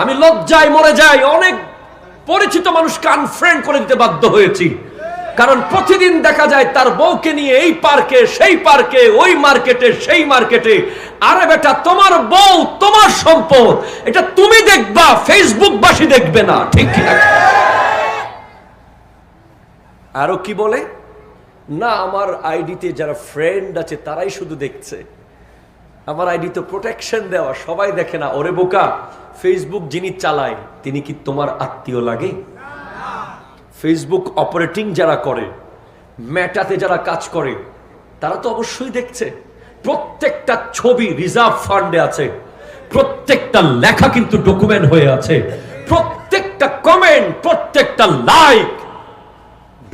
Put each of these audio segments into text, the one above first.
আমি লজ্জায় মরে যাই, অনেক পরিচিত মানুষকে আনফ্রেন্ড করে দিতে বাধ্য হয়েছি। কারণ প্রতিদিন দেখা যায় তার বউকে নিয়ে এই পার্কে, সেই পার্কে, ওই মার্কেটে, সেই মার্কেটে, আরে বেটা, তোমার বউ, তোমার সম্পদ, এটা তুমি দেখবা ফেসবুক বাসী দেখবে না। ঠিক কিনা আরও কি বলে? না, আমার আইডিতে যারা ফ্রেন্ড আছে, তারাই শুধু দেখছে। আমার আইডি তো প্রোটেকশন দেওয়া, সবাই দেখে না, ওরে বোকা ফেসবুক যিনি চালায়, তিনি কি তোমার আত্মীয় লাগে? ফেসবুক অপারেটিং যারা করে মেটাতে যারা কাজ করে, তারা তো অবশ্যই দেখছে, প্রত্যেকটা ছবি রিজার্ভ ফান্ডে আছে, প্রত্যেকটা লেখা কিন্তু ডকুমেন্ট হয়ে আছে, প্রত্যেকটা কমেন্ট প্রত্যেকটা লাইক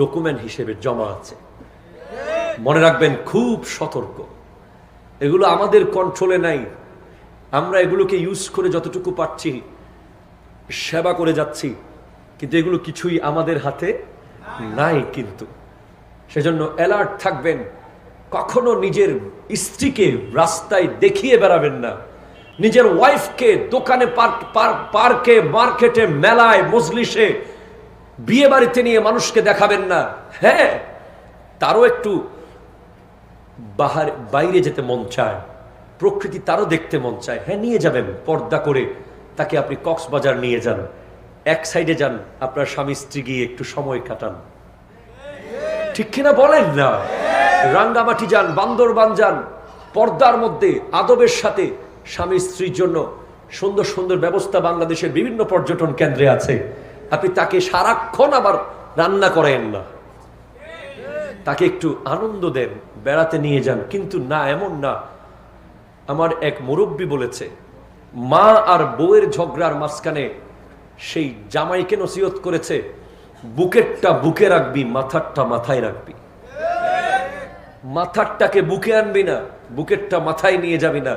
ডকুমেন্ট হিসেবে জমা আছে। মনে রাখবেন, খুব সতর্ক। এগুলো আমাদের কন্ট্রোলে নাই। আমরা এগুলোকে ইউজ করে যতটুকু পারছি, সেবা করে যাচ্ছি, কিন্তু এগুলো কিছুই আমাদের হাতে নাই কিন্তু। সেজন্য অ্যালার্ট থাকবেন, কখনো নিজের স্ত্রীকে রাস্তায় দেখিয়ে বেড়াবেন না। নিজের ওয়াইফকে দোকানে পার্ক, মার্কেটে, মেলায়, মজলিসে বিয়ে বাড়িতে নিয়ে মানুষকে দেখাবেন না। হ্যাঁ তারও একটু বাহার, বাইরে যেতে মন চায়, প্রকৃতি তারও দেখতে মন চায়। হ্যাঁ নিয়ে যাবেন, পর্দা করে তাকে আপনি কক্সবাজার নিয়ে যান। এক সাইডে যান, আপনার স্বামী, স্ত্রী গিয়ে একটু সময় কাটান। ঠিক কিনা বলেন না? রাঙ্গামাটি যান, বান্দরবান যান, পর্দার মধ্যে, আদবের সাথে স্বামী, স্ত্রীর জন্য সুন্দর সুন্দর ব্যবস্থা বাংলাদেশের বিভিন্ন পর্যটন কেন্দ্রে আছে। আপনি তাকে সারাক্ষণ আবার রান্না করেন না। তাকে একটু আনন্দ দেন বেড়াতে নিয়ে যান, কিন্তু না, এমন না। আমার এক মুরব্বী বলেছে, মা আর বউয়ের ঝগড়ার মাঝখানে সেই জামাইকে নসিহত করেছে, বুকেরটা বুকে রাখবি, মাথারটা মাথায় রাখবি। মাথারটাকে বুকে আনবি না, বুকেরটা মাথায় নিয়ে যাবি না,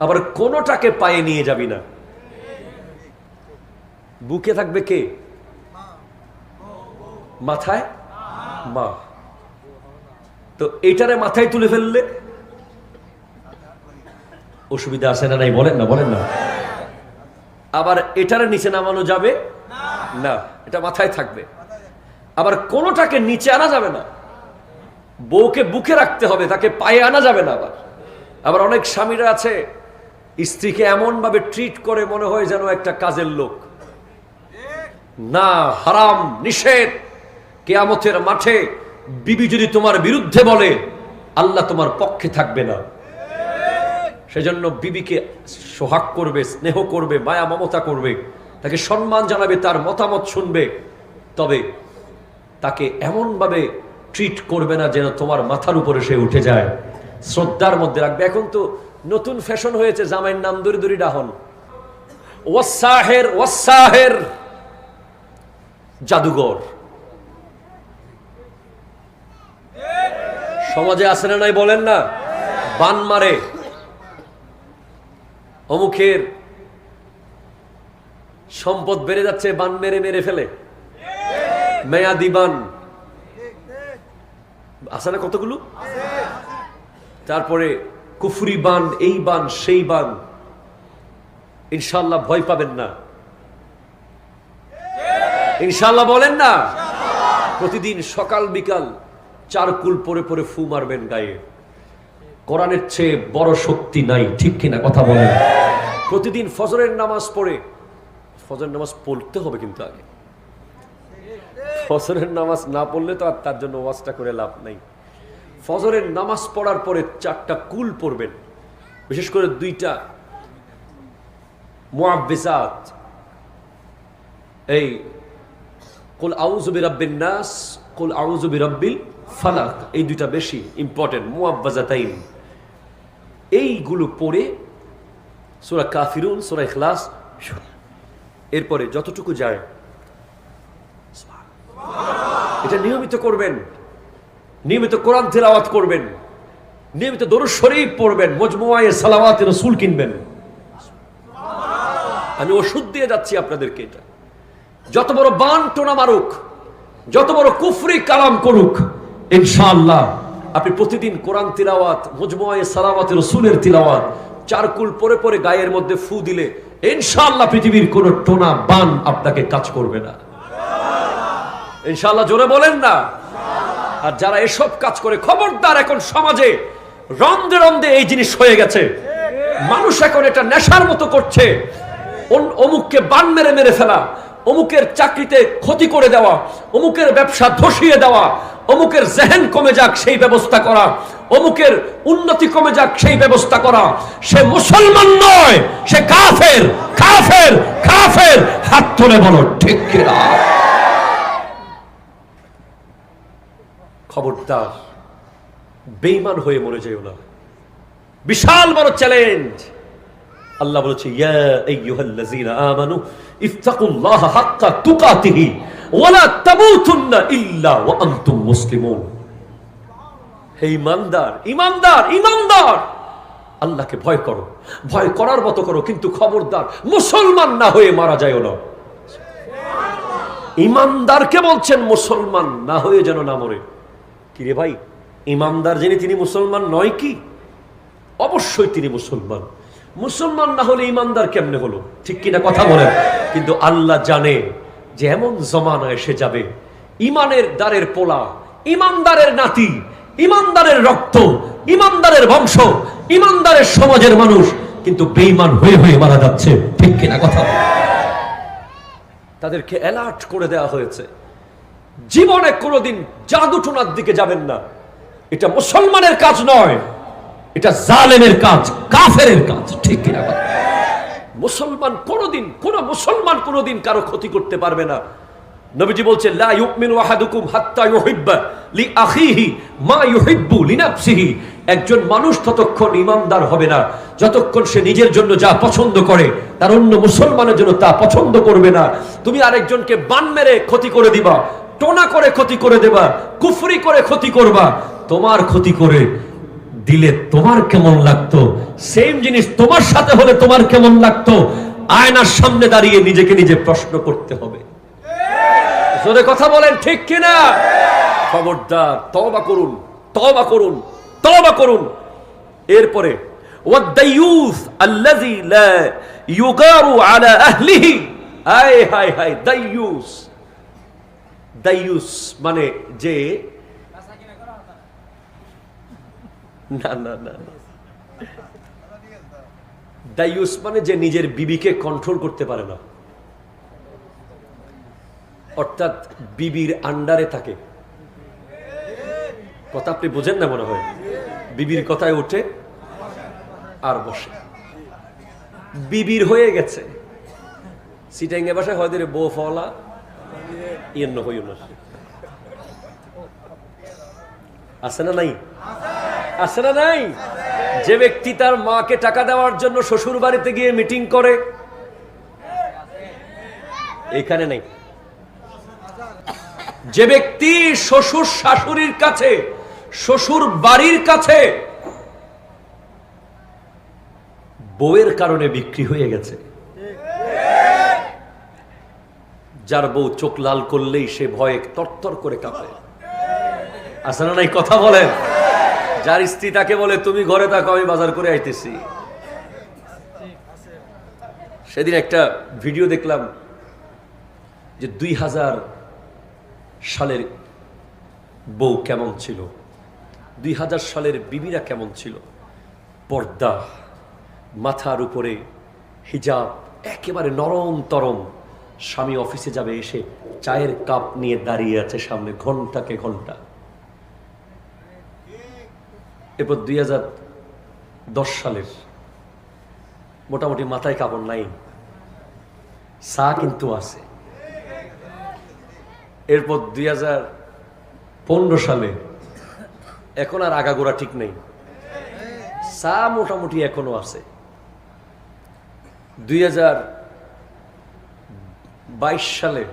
আবার কোনোটাকে পায়ে নিয়ে যাবি না। বুকে থাকবে কে? মাথায়? মা। তো এটারে মাথায় তুলে ফেললে অসুবিধা আছে না নাই? বলেন না বলেন না। আবার এটারে নিচে নামানো যাবে? না, এটা মাথায় থাকবে। আবার কোনোটাকে নিচে আনা যাবে না। বউকে বুকে রাখতে হবে, তাকে পায়ে আনা যাবে না আবার। আবার অনেক স্বামীরা আছে, স্ত্রীকে এমন ভাবে ট্রিট করে মনে হয় যেন একটা কাজের লোক। না, হারাম, নিষেধ। কেয়ামতের মাঠে বিবি যদি তোমার বিরুদ্ধে বলে, আল্লাহ তোমার পক্ষে থাকবে না। সেজন্য বিবিকে সোহাগ করবে, স্নেহ করবে, মায়া মমতা করবে, তাকে সম্মান জানাবে, তার মতামত শুনবে। তবে তাকে এমনভাবে ট্রিট করবে না যেন তোমার মাথার উপরে সে উঠে যায়। শ্রদ্ধার মধ্যে রাখবে। এখন তো নতুন ফ্যাশন হয়েছে, জামাইয়ের নাম দড়ি দড়ি ডাহন। ওয়াসাহের ওয়াসাহের জাদুঘর। সমাজে আসে নাই বলেন না? বান মারে। অমুখের সম্পদ বেড়ে যাচ্ছে, বান মেরে মেরে ফেলে। মেয়াদি বান। আছে না কতগুলো? তারপরে কুফুরি বান, এই বান, সেই বান। ইনশাল্লাহ ভয় পাবেন না। ইনশাল্লাহ বলেন না? প্রতিদিন সকাল বিকাল চার কুল পরে পরে ফু মারবেন গায়ে। কোরআনের চেয়ে বড় শক্তি নাই, ঠিক কিনা কথা বলেন। প্রতিদিন ফজরের নামাজ পড়ে, ফজরের নামাজ পড়তে হবে কিন্তু আগে। ফজরের নামাজ না পড়লে তো আর তার জন্য ওয়াজটা করে লাভ নাই। ফজরের নামাজ পড়ার পরে চারটা কুল পড়বেন, বিশেষ করে দুইটা। মুআব্বিসাত, এই, কুল আউযু বিরাব্বিন নাস, কুল আউযু বিরাব্বিল ফালাক, এই দুইটা বেশি ইম্পর্টেন্ট মুআব্বাজাতাইন। এইগুলো পড়ে সূরা কাফিরুন, সূরা ইখলাস, এরপরে যতটুকু যায় এটা নিয়মিত করবেন, নিয়মিত কোরআন তেলাওয়াত করবেন, নিয়মিত দরুদ শরীফ পড়বেন মজমুয়ায়ে সালাওয়াত রাসূল কিনবেন। আমি ওষুধ দিয়ে যাচ্ছি আপনাদেরকে এটা। যত বড় বান টোনা মারুক, যত বড় কুফরি কালাম করুক ইনশাআল্লাহ, আপনি প্রতিদিন কোরআন তিলাওয়াত মুজমুয়ায়ে সালাওয়াত, রসুলের তিলাওয়াত, চারকুল পরে পরে গায়ের মধ্যে ফু দিলে, ইনশাআল্লাহ পৃথিবীর কোন টোনা, বান আপনাকে কাজ করবে না। ইনশাআল্লাহ জোরে বলেন না। আর যারা এসব কাজ করে, খবরদার এখন সমাজে রন্ধে রন্ধে এই জিনিস হয়ে গেছে। মানুষ এখন এটা নেশার মতো করছে। অমুককে বান মেরে মেরে ফেলা, অমুকের চাকরিতে ক্ষতি করে দেওয়া, অমুকের ব্যবসা ধসিয়ে দেওয়া অমুকের জেহেন কমে যাক, সেই ব্যবস্থা করা। অমুকের উন্নতি কমে যাক, সেই ব্যবস্থা করা। সে মুসলমান নয়, সে কাফের। কাফের কাফের। হাত তুলে বলো, ঠিক কিনা? খবরদার বেইমান হয়ে মরে যেও না। বিশাল বড় চ্যালেঞ্জ। আল্লাহ বলেছে, ইয়া আইয়ুহাল্লাযীনা আমানু হাক্কা তুকাতিহি, ওয়ালা তামুতুন্না ইল্লা ওয়া আনতুম মুসলিমুন। হে ইমানদার ইমানদার ইমানদার! আল্লাহকে ভয় করো, ভয় করার মতো করো, কিন্তু খবরদার, মুসলমান না হয়ে মারা যায়ও না। ইমানদারকে বলছেন, মুসলমান না হয়ে যেন না মরে। কিরে ভাই, ইমানদার যিনি, তিনি মুসলমান নয় কি? অবশ্যই তিনি মুসলমান। মুসলমান না হলে ইমানদার কেমনে হলো? ঠিক কিনা কথা বলেন। কিন্তু আল্লাহ জানে যে এমন জমানা এসে যাবে। ইমানের দ্বারের পোলা, ইমানদারের নাতি, ইমানদারের রক্ত, ইমানদারের বংশ, ইমানদারের সমাজের মানুষ কিন্তু বেইমান হয়ে হয়ে মারা যাচ্ছে। ঠিক কিনা কথা তাদেরকে অ্যালার্ট করে দেওয়া হয়েছে। জীবনে কোনোদিন জাদু টোনার দিকে যাবেন না। এটা মুসলমানের কাজ নয়। এটা জালেমের কাজ, কাফেরের কাজ, ঠিক কিনা? মুসলমান কোনোদিন, কোন মুসলমান কোনোদিন কারও ক্ষতি করতে পারবে না। নবীজি বলছে লা ইউমিনু আহাদুকুম হাত্তা ইউহিব্বা লি আখিহি মা ইউহিব্বু একজন মানুষ ততক্ষণ ইমানদার হবে না, যতক্ষণ সে নিজের জন্য যা পছন্দ করে, তার অন্য মুসলমানের জন্য তা পছন্দ করবে না। তুমি আরেকজনকে বান মেরে ক্ষতি করে দিবা, টোনা করে ক্ষতি করে দেবা, কুফরি করে ক্ষতি করবা, তোমার ক্ষতি করে দিলে তোমার কেমন লাগতো? সেম জিনিস তোমার সাথে হলে তোমার কেমন লাগতো? আয়নার সামনে দাঁড়িয়ে নিজেকে নিজে প্রশ্ন করতে হবে। জোরে কথা বলেন, ঠিক কিনা? খবরদার তবা করুন তবা করুন তবা করুন। এরপরে মানে যে না না না। দায়ুস মানে যে নিজের বিবিকে কন্ট্রোল করতে পারে না। অর্থাৎ বিবির আন্ডারে থাকে। কথা আপনি বোঝেন না মনে হয়? বিবির কথায় ওঠে আর বসে। বিবির হয়ে গেছে। সিটাঙ্গে বাসায় হয়তো রে বউ ফলা ইয়েন হইও না আছে না নাই? আছে না নাই? যে ব্যক্তি তার মাকে টাকা দেওয়ার জন্য শ্বশুর বাড়িতে গিয়ে মিটিং করে, এখানে নেই। যে ব্যক্তি শ্বশুর শাশুড়ির কাছে, শ্বশুর বাড়ির কাছে বউয়ের কারণে বিক্রি হয়ে গেছে। যার বউ চোখ লাল করলেই সে ভয়ে তরতর করে কাঁপে। আসলে নাই? কথা বলেন। যার স্ত্রী তাকে বলে, তুমি ঘরে থাকো, আমি বাজার করে আইতেছি। সেদিন একটা ভিডিও দেখলাম যে দুই হাজার সালের বউ কেমন ছিল। দুই হাজার সালের বিবিরা কেমন ছিল। পর্দা, মাথার উপরে হিজাব, একেবারে নরম তরম। স্বামী অফিসে যাবে, এসে চায়ের কাপ নিয়ে দাঁড়িয়ে আছে সামনে, ঘন্টাকে ঘণ্টা। এরপর দুই হাজার দশ সালের মোটামুটি মাথায় কাপড় নাই। সা কিন্তু আছে। এরপর দুই হাজার পনেরো সালে এখন আর আগাগোড়া ঠিক নেই। সা মোটামুটি এখনও আছে। দুই হাজার বাইশ সালে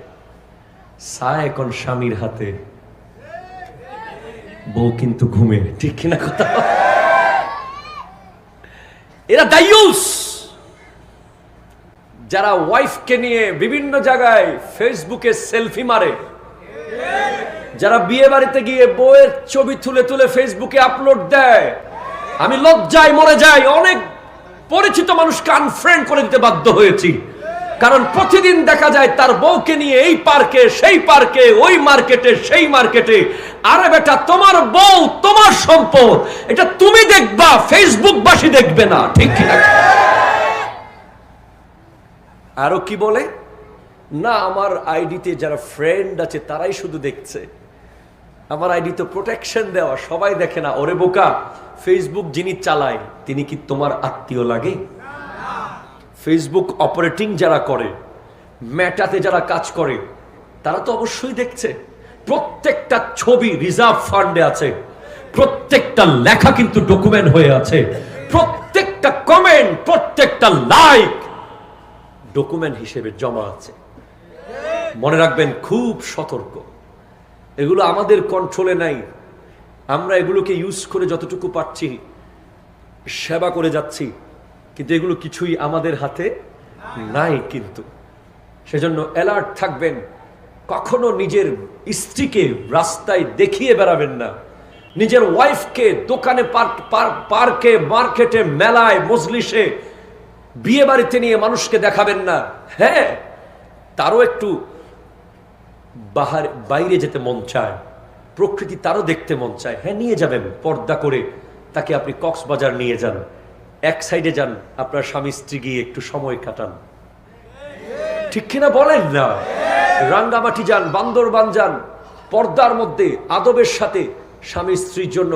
সা এখন স্বামীর হাতে বউ কিন্তু ঘুমে, ঠিক কিনা কথা? এরা দায়ুস! যারা ওয়াইফকে নিয়ে বিভিন্ন জায়গায় ফেসবুকে সেলফি মারে, যারা বিয়ে বাড়িতে গিয়ে বউয়ের ছবি তুলে তুলে ফেসবুকে আপলোড দেয়, আমি লজ্জায় মরে যাই, অনেক পরিচিত মানুষকে আনফ্রেন্ড করে দিতে বাধ্য হয়েছি। কারণ প্রতিদিন দেখা যায় তার বউকে নিয়ে এই পার্কে, সেই পার্কে, ওই মার্কেটে, সেই মার্কেটে, আরে বেটা, তোমার বউ, তোমার সম্পদ, এটা তুমি দেখবা ফেসবুক বাসী দেখবে না। ঠিক কিনা আরও কি বলে? না, আমার আইডিতে যারা ফ্রেন্ড আছে, তারাই শুধু দেখছে। আমার আইডি তো প্রোটেকশন দেওয়া, সবাই দেখে না। ওরে বোকা, ফেসবুক যিনি চালায়, তিনি কি তোমার আত্মীয় লাগে? ফেসবুক অপারেটিং যারা করে মেটাতে যারা কাজ করে, তারা তো অবশ্যই দেখছে, প্রত্যেকটা ছবি রিজার্ভ ফান্ডে আছে, প্রত্যেকটা লেখা কিন্তু ডকুমেন্ট হয়ে আছে, প্রত্যেকটা কমেন্ট প্রত্যেকটা লাইক ডকুমেন্ট হিসেবে জমা আছে। মনে রাখবেন, খুব সতর্ক। এগুলো আমাদের কন্ট্রোলে নাই। আমরা এগুলোকে ইউজ করে যতটুকু পারছি, সেবা করে যাচ্ছি। কিন্তু এগুলো কিছুই আমাদের হাতে নাই কিন্তু। সেজন্য অ্যালার্ট থাকবেন, কখনো নিজের স্ত্রীকে রাস্তায় দেখিয়ে বেড়াবেন না। নিজের ওয়াইফকে দোকানে পার্ক, মার্কেটে, মেলায়, মজলিসে বিয়ে বাড়িতে নিয়ে মানুষকে দেখাবেন না। হ্যাঁ তারও একটু বাহার, বাইরে যেতে মন চায়, প্রকৃতি তারও দেখতে মন চায়। হ্যাঁ নিয়ে যাবেন পর্দা করে, তাকে আপনি কক্সবাজার নিয়ে যান। এক সাইডে যান, আপনার স্বামী স্ত্রী গিয়ে একটু সময় কাটান। ঠিক কিনা বলেন না? রাঙ্গামাটি যান, বান্দরবান যান, পর্দার মধ্যে, আদবের সাথে স্বামী স্ত্রীর জন্য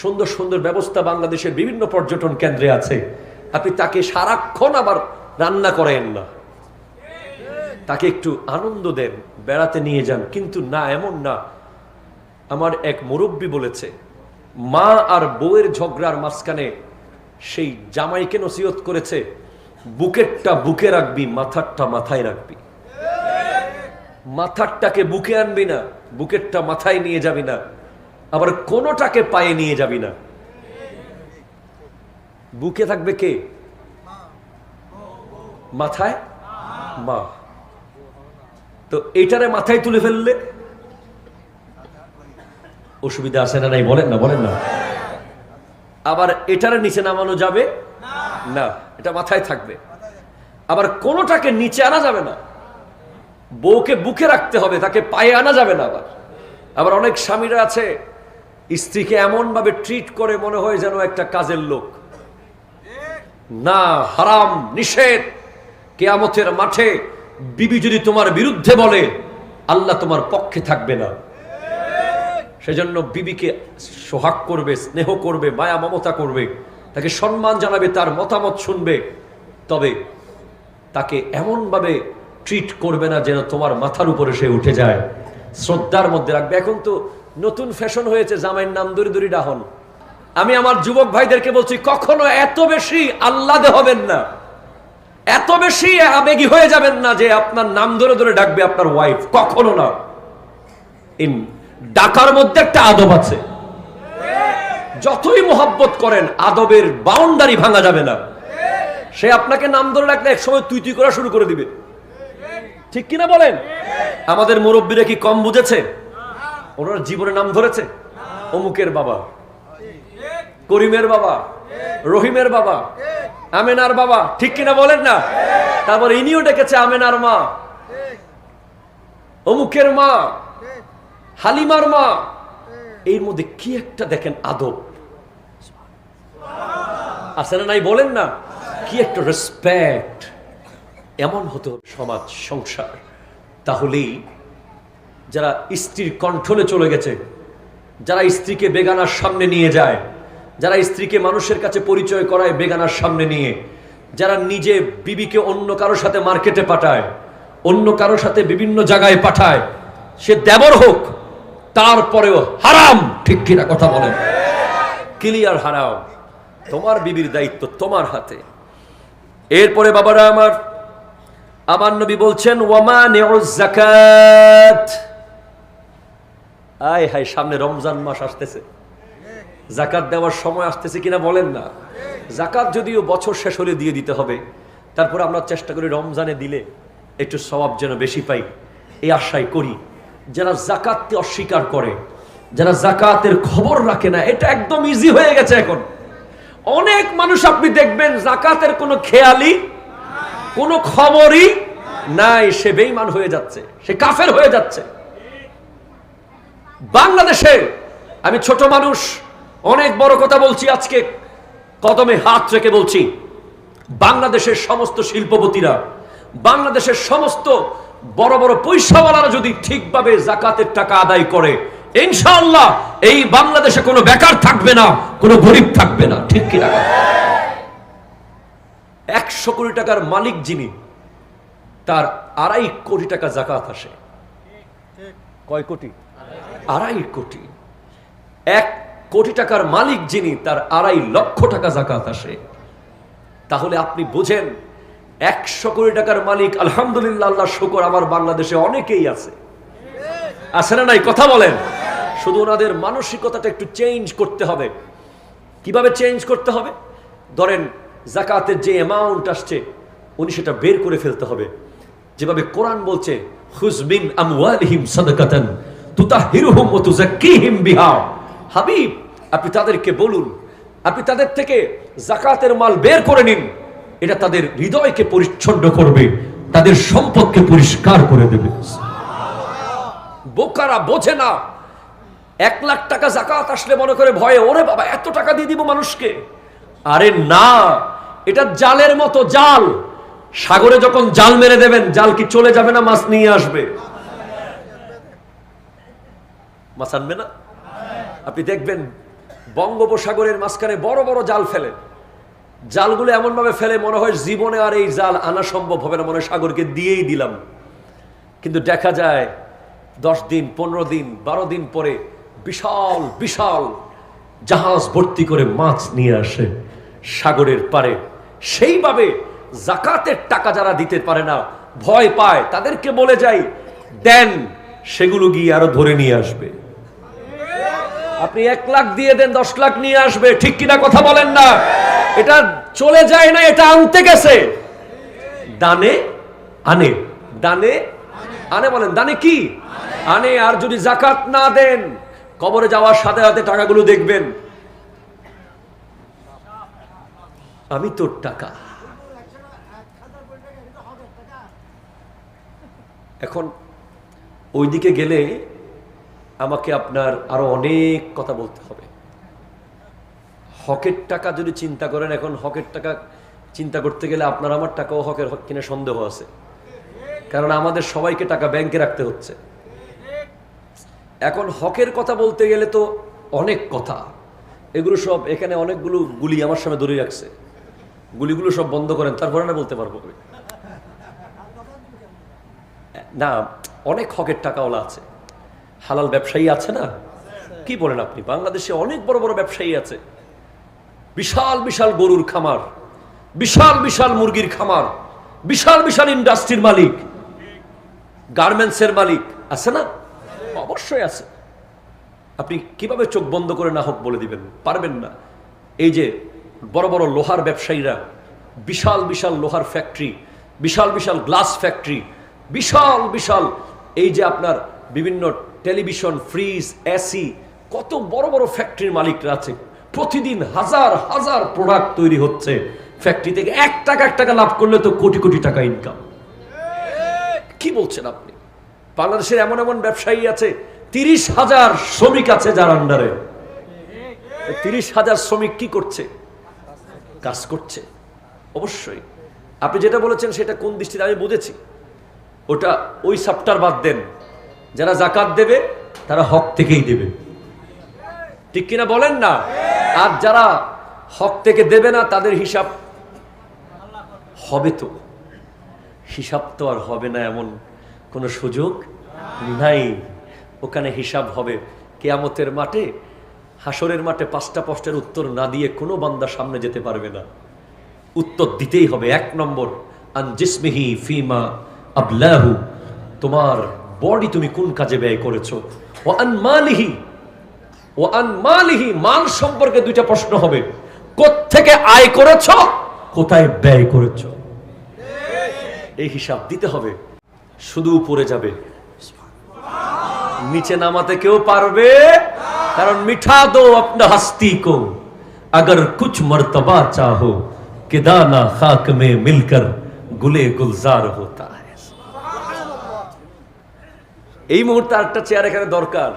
সুন্দর সুন্দর ব্যবস্থা বাংলাদেশের বিভিন্ন পর্যটন কেন্দ্রে আছে। আপনি তাকে সারাক্ষণ আবার রান্না করেন না। তাকে একটু আনন্দ দেন, বেড়াতে নিয়ে যান, কিন্তু না, এমন না। আমার এক মুরব্বী বলেছে, মা আর বউয়ের ঝগড়ার মাঝখানে সেই জামাইকে নসিহত করেছে, বুকেরটা বুকে রাখবি, মাথারটা মাথায় রাখবি। মাথারটাকে বুকে আনবি না, বুকেরটা মাথায় নিয়ে যাবি না, আবার কোনোটাকে পায়ে নিয়ে যাবি না। বুকে থাকবে কে? মাথায়? মা। তো এটারে মাথায় তুলে ফেললে? অসুবিধা আছে না নাই? বলেন না বলেন না। আবার এটার নিচে নামানো যাবে? না। এটা মাথায় থাকবে। আবার কোনোটাকে নিচে আনা যাবে না। বউকে বুকে রাখতে হবে, তাকে পায়ে আনা যাবে না আবার। আবার অনেক স্বামীরা আছে, স্ত্রীকে এমন ভাবে ট্রিট করে মনে হয় যেন একটা কাজের লোক। না, হারাম, নিষেধ। কেয়ামতের মাঠে বিবি যদি তোমার বিরুদ্ধে বলে, আল্লাহ তোমার পক্ষে থাকবে না। সেজন্য বিবিকে সোহাগ করবে, স্নেহ করবে, মায়া মমতা করবে, তাকে সম্মান জানাবে, তার মতামত শুনবে। তবে তাকে এমনভাবে ট্রিট করবে না যেন তোমার মাথার উপরে সে উঠে যায়। শ্রদ্ধার মধ্যে রাখবে। এখন তো নতুন ফ্যাশন হয়েছে, জামাইয়ের নাম দড়ি দড়ি ডাহন। আমি আমার যুবক ভাইদেরকে বলছি, কখনো এত বেশি আল্লাদে হবেন না। এত বেশি আবেগী হয়ে যাবেন না যে আপনার নাম ধরে ধরে ডাকবে আপনার ওয়াইফ কখনো না। ইন ডাকার মধ্যে একটা আদব আছে। যতই মোহাব্বত করেন, আদবের বাউন্ডারি ভাঙা যাবে না। সে আপনাকে নাম ধরে রাখলে এক সময় তুই তুই করা শুরু করে দিবে। ঠিক কিনা বলেন? আমাদের মুরব্বীরা কি কম বুঝেছে? ওনার জীবনে নাম ধরেছে? অমুকের বাবা, করিমের বাবা, রহিমের বাবা, আমেনার বাবা, ঠিক কিনা বলেন না? তারপর ইনিও ডেকেছে আমেনার মা, অমুকের মা হালিমার মা। এর মধ্যে কি একটা দেখেন আদব? আছে না নাই বলেন না? কি একটা রেসপেক্ট এমন হতো সমাজ সংসার। তাহলেই যারা স্ত্রীর কন্ট্রোলে চলে গেছে যারা স্ত্রীকে বেগানার সামনে নিয়ে যায় যারা স্ত্রীকে মানুষের কাছে পরিচয় করায় বেগানার সামনে নিয়ে যারা নিজে বিবিকে অন্য কারোর সাথে মার্কেটে পাঠায় অন্য কারোর সাথে বিভিন্ন জায়গায় পাঠায় সে দেবর হোক তারপরেও হারাম। ঠিক কিনা কথা বলেন। ক্লিয়ার হারাম। তোমার বিবির দায়িত্ব তোমার হাতে। এরপরে বাবারা আমার আমার নবী বলছেন ওয়ামান জাকাত আয় হায়, সামনে রমজান মাস আসতেছে। জাকাত দেওয়ার সময় আসতেছে কিনা বলেন না। জাকাত যদিও বছর শেষ হলে দিয়ে দিতে হবে, তারপর আমরা চেষ্টা করি রমজানে দিলে একটু স্বভাব যেন বেশি পাই। এই আশাই করি। যারা জাকাতকে অস্বীকার করে, যারা জাকাতের খবর রাখে না, এটা একদম ইজি হয়ে গেছে এখন। অনেক মানুষ আপনি দেখবেন জাকাতের কোনো খেয়ালি কোনো খবরই নাই, সে বেইমান হয়ে যাচ্ছে, সে কাফের হয়ে যাচ্ছে। বাংলাদেশে আমি ছোট মানুষ, অনেক বড় কথা বলছি আজকে, কদমে হাত রেখে বলছি, বাংলাদেশের সমস্ত শিল্পপতিরা, বাংলাদেশের সমস্ত বড় বড় পয়সাওয়ালারা যদি ঠিকভাবে জাকাতের টাকা আদায় করে, ইনশাআল্লাহ এই বাংলাদেশে কোনো বেকার থাকবে না, কোনো গরিব থাকবে না, ঠিক কিনা? একশো কোটি টাকার মালিক যিনি, তার আড়াই কোটি টাকা জাকাত আসে। কয় কোটি? আড়াই কোটি। এক কোটি টাকার মালিক যিনি, তার আড়াই লক্ষ টাকা জাকাত আসে। তাহলে আপনি বোঝেন একশো কোটি টাকার মালিক, আলহামদুলিল্লাহ, আল্লাহ শুকর, আমার বাংলাদেশে অনেকেই আছে। আছে না নাই? কথা বলেন। শুধু ওনাদের মানসিকতাটা একটু চেঞ্জ করতে হবে। কীভাবে চেঞ্জ করতে হবে? ধরেন, জাকাতের যে অ্যামাউন্ট আসছে, উনি সেটা বের করে ফেলতে হবে। যেভাবে কোরআন বলছে হুজবিন আমওয়ালিহিম সাদাকাতান তুতাহিরুহুম ওয়া তুযাক্কিহিম বিহা। হাবিব, আপনি তাদেরকে বলুন। আপনি তাদের থেকে জাকাতের মাল বের করে নিন। এটা তাদের হৃদয়কে পরিচ্ছন্ন করবে, তাদের সম্পদকে পরিষ্কার করে দেবে। বোকারা বোঝে না, এক লাখ টাকা জাকাত আসলে মনে করে ভয়ে, ওরে বাবা, এত টাকা দিয়ে দিব মানুষকে? আরে না, এটা জালের মতো জাল। সাগরে যখন জাল মেরে দেবেন, জাল কি চলে যাবে না মাছ নিয়ে আসবে? মাছ আনবে না? আপনি দেখবেন বঙ্গোপসাগরের মাঝখানে বড় বড় জাল ফেলে। জালগুলো এমন ভাবে ফেলে মনে হয় জীবনে আর এই জাল আনা সম্ভব হবে না, মনে হয় সাগরকে দিয়েই দিলাম। কিন্তু দেখা যায়, দশ দিন, পনেরো দিন, বারো দিন পরে বিশাল বিশাল জাহাজ ভর্তি করে মাছ নিয়ে আসে সাগরের পারে সেইভাবে জাকাতের টাকা যারা দিতে পারে না, ভয় পায়, তাদেরকে বলে যাই, দেন, সেগুলো গিয়ে আরও ধরে নিয়ে আসবে। আপনি এক লাখ দিয়ে দেন, দশ লাখ নিয়ে আসবে। ঠিক কিনা কথা বলেন না। এটা চলে যায় না, এটা আনতে গেছে। দানে আনে। দানে আনে বলেন দানে কি? আনে আর যদি জাকাত না দেন, কবরে যাওয়ার সাথে সাথে টাকাগুলো দেখবেন। আমি তোর টাকা। এখন ওইদিকে গেলে আমাকে আপনার আরও অনেক কথা বলতে হবে। হকের টাকা যদি চিন্তা করেন, এখন হকের টাকা চিন্তা করতে গেলে আপনার আমার টাকাও হকের হক কিনে সন্দেহ আছে। কারণ আমাদের সবাইকে টাকা ব্যাংকে রাখতে হচ্ছে। এখন হকের কথা বলতে গেলে তো অনেক কথা। এগুলো সব এখানে অনেকগুলো গুলি আমার সামনে ধরে রাখছে। গুলিগুলো সব বন্ধ করেন, তারপরে না বলতে পারব। না, অনেক হকের টাকাওয়ালা আছে। হালাল ব্যবসায়ী আছে না? কি বলেন আপনি? বাংলাদেশে অনেক বড় বড় ব্যবসায়ী আছে। বিশাল বিশাল গরুর খামার, বিশাল বিশাল মুরগির খামার, বিশাল বিশাল ইন্ডাস্ট্রির মালিক, গার্মেন্টসের মালিক, আছে না? অবশ্যই আছে। আপনি কীভাবে চোখ বন্ধ করে না হোক বলে দিবেন, পারবেন না। এই যে বড় বড় লোহার ব্যবসায়ীরা, বিশাল বিশাল লোহার ফ্যাক্টরি, বিশাল বিশাল গ্লাস ফ্যাক্টরি, বিশাল বিশাল এই যে আপনার বিভিন্ন টেলিভিশন, ফ্রিজ, এসি, কত বড় বড় ফ্যাক্টরির মালিকরা আছে। প্রতিদিন হাজার হাজার প্রোডাক্ট তৈরি হচ্ছে। ফ্যাক্টরি থেকে এক টাকা এক টাকা লাভ করলে তো কোটি কোটি টাকা ইনকাম কি বলছেন আপনি? বাংলাদেশের এমন এমন ব্যবসায়ী আছে, তিরিশ হাজার শ্রমিক আছে যার আন্ডারে তিরিশ হাজার শ্রমিক কি করছে? কাজ করছে। অবশ্যই। আপনি যেটা বলেছেন সেটা কোন দৃষ্টিতে আমি বুঝেছি। ওটা ওই সাপ্টার বাদ দেন। যারা জাকাত দেবে, তারা হক থেকেই দেবে। ঠিক কিনা বলেন না? আর যারা হক থেকে দেবে না, তাদের হিসাব হবে তো। হিসাব তো আর হবে না এমন কোনো সুযোগ নাই। ওখানে হিসাব হবে। কেয়ামতের মাঠে হাসরের মাঠে পাঁচটা প্রশ্নের উত্তর না দিয়ে কোনো বান্দা সামনে যেতে পারবে না। উত্তর দিতেই হবে। এক নম্বর, আন জিসমিহি ফিমা আবলাহু। তোমার বডি তুমি কোন কাজে ব্যয় করেছ? ও আন ও আন মালিহি মাল সম্পর্কে দুইটা প্রশ্ন হবে কোত্থেকে আয় করেছো কোথায় ব্যয় করেছো এই হিসাব দিতে হবে শুধু উপরে যাবে নিচে নামাতে কেউ পারবে কারণ মিঠা দো আপনার হাস্তি কো अगर कुछ मर्तबा चाहो कि दाना खाक में मिलकर गुले गुलजार होता है এই মুহূর্তে আরেকটা চেয়ার এখানে দরকার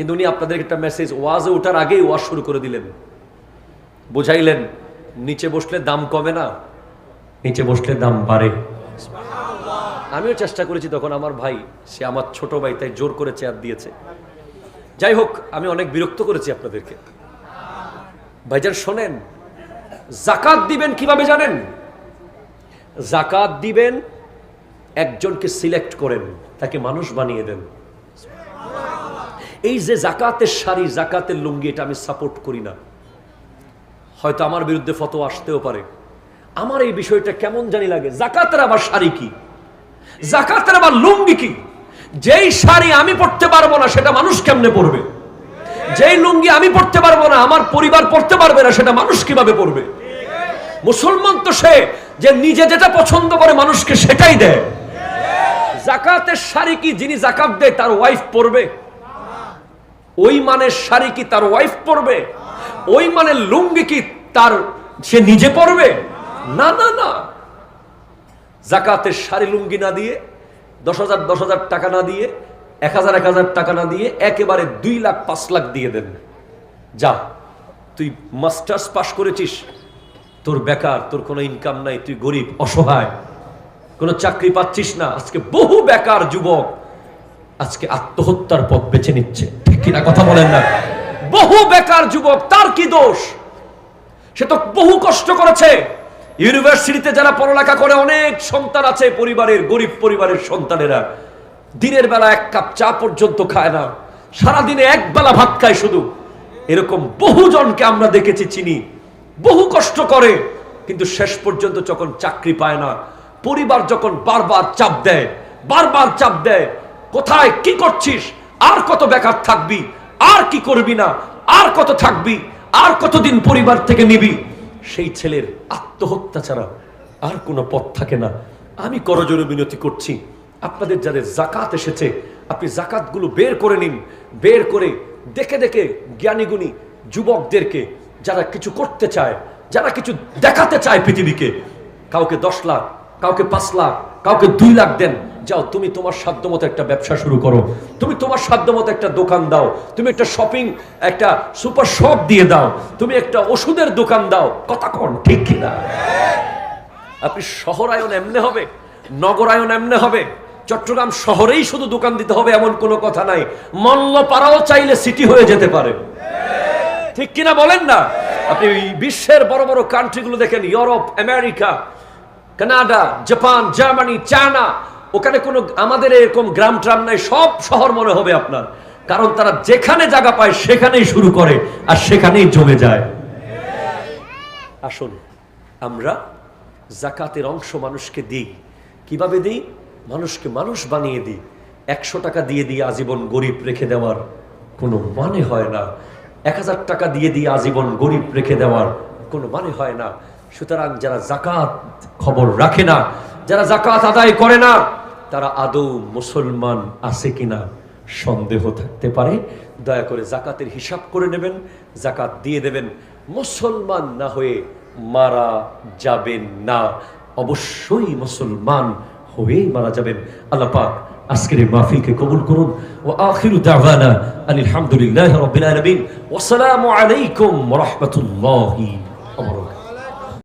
কিন্তু উনি আপনাদেরকে একটা মেসেজ ওয়াজে ওঠার আগেই ওয়াজ শুরু করে দিলেন। বুঝাইলেন নিচে বসলে দাম কমে না নিচে বসলে দাম বাড়ে। আমিও চেষ্টা করেছি তখন আমার ভাই সে আমার ছোট ভাই তাই জোর করে চেয়ার দিয়েছে। যাই হোক আমি অনেক বিরক্ত করেছি আপনাদেরকে। ভাইজান শোনেন জাকাত দিবেন কীভাবে জানেন? জাকাত দিবেন একজনকে সিলেক্ট করেন তাকে মানুষ বানিয়ে দেন। এই যে জাকাতের শাড়ি জাকাতের লুঙ্গি, এটা আমি সাপোর্ট করি না। হয়তো আমার বিরুদ্ধে ফটো আসতেও পারে। আমার এই বিষয়টা কেমন জানি লাগে? জাকাতের আবার শাড়ি কি? জাকাতের আবার লুঙ্গি কি? যেই শাড়ি আমি পড়তে পারব না, সেটা মানুষ কেমনে পড়বে? যেই লুঙ্গি আমি পড়তে পারব না, আমার পরিবার পড়তে পারবে না, সেটা মানুষ কীভাবে পড়বে? মুসলমান তো সে যে নিজে যেটা পছন্দ করে মানুষকে সেটাই দেয়। জাকাতের শাড়ি কি? যিনি জাকাত দেয়, তার ওয়াইফ পরবে ওই মানের শাড়ি কি তার ওয়াইফ পরবে? ওই মানের লুঙ্গি কি তার সে নিজে পরবে? না না না। জাকাতের শাড়ি লুঙ্গি না দিয়ে, দশ হাজার দশ হাজার টাকা না দিয়ে, এক হাজার এক হাজার টাকা না দিয়ে একেবারে দুই লাখ, পাঁচ লাখ দিয়ে দেন। যা, তুই মাস্টার্স পাশ করেছিস। তোর বেকার, তোর কোনো ইনকাম নাই, তুই গরিব, অসহায়। কোনো চাকরি পাচ্ছিস না। আজকে বহু বেকার যুবক আজকে আত্মহত্যার পথ বেছে নিচ্ছে। ঠিক কিনা কথা বলেন না? বহু বেকার যুবক, তার কি দোষ? সে তো বহু কষ্ট করেছে। ইউনিভার্সিটিতে যারা পড়ালেখা করে, অনেক সন্তান আছে পরিবারের, গরিব পরিবারের সন্তানেরা। দিনের বেলা এক কাপ চা পর্যন্ত খায় না। সারাদিনে এক বেলা ভাত খায় শুধু। এরকম বহু জনকে আমরা দেখেছি, চিনি। বহু কষ্ট করে। কিন্তু শেষ পর্যন্ত যখন চাকরি পায় না, পরিবার যখন বারবার চাপ দেয়, বারবার চাপ দেয় কোথায় কি করছিস? আর কত বেকার থাকবি? আর কি করবি না? আর কত থাকবি? আর কতদিন পরিবার থেকে নিবি? সেই ছেলের আত্মহত্যা ছাড়া আর কোনো পথ থাকে না। আমি করজোরে বিনতি করছি। আপনাদের যাদের জাকাত এসেছে, আপনি জাকাতগুলো বের করে নিন। বের করে দেখে দেখে জ্ঞানীগুণী যুবকদেরকে, যারা কিছু করতে চায়, যারা কিছু দেখাতে চায় পৃথিবীকে, কাউকে দশ লাখ কাউকে পাঁচ লাখ, কাউকে দুই লাখ দেন, যাও, তুমি তোমার সাধ্য মতো একটা ব্যবসা শুরু করো। তুমি তোমার সাধ্য মতো একটা দোকান দাও। তুমি একটা শপিং একটা সুপার শপ দিয়ে দাও। তুমি একটা ওষুধের দোকান দাও। কথা কন, ঠিক কিনা? আপনি শহরায়ন এমনে হবে? নগরায়ন এমনে হবে? চট্টগ্রাম শহরেই শুধু দোকান দিতে হবে এমন কোনো কথা নাই। মল্লপাড়াও চাইলে সিটি হয়ে যেতে পারে। ঠিক কিনা বলেন না? আপনি বিশ্বের বড় বড় কান্ট্রিগুলো দেখেন Europe America Canada, Japan, Germany, China, ওখানে কোনো আমাদের এরকম গ্রাম ট্রাম নাই, সব শহর মনে হবে আপনার। কারণ তারা যেখানে জায়গা পায়, সেখানেই শুরু করে আর সেখানেই জমে যায়। আসুন, আমরা জাকাতের অংশ মানুষকে দিই। কীভাবে দিই? মানুষকে মানুষ বানিয়ে দিই। একশো টাকা দিয়ে দিয়ে আজীবন গরিব রেখে দেওয়ার কোনো মানে হয় না। এক হাজার টাকা দিয়ে দিয়ে আজীবন গরিব রেখে দেওয়ার কোনো মানে হয় না। সুতরাং যারা জাকাত খবর রাখে না, যারা জাকাত আদায় করে না, তারা আদৌ মুসলমান আছে কিনা সন্দেহ থাকতে পারে। দয়া করে জাকাতের হিসাব করে নেবেন জাকাত দিয়ে দেবেন। মুসলমান না হয়ে মারা যাবেন না। অবশ্যই মুসলমান হয়েই মারা যাবেন। আল্লাহ পাক আজকের মাহফিলকে কবুল করুন। ও আখিরু আলহামদুলিল্লাহ রাব্বিল আলাইকুম রাহমাতুল্লাহি